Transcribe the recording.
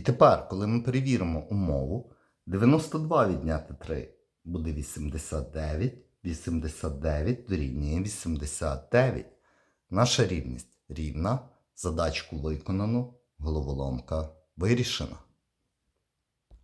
І тепер, коли ми перевіримо умову, 92 відняти 3 буде 89, 89 дорівнює 89. Наша рівність рівна, задачку виконано, головоломка вирішена.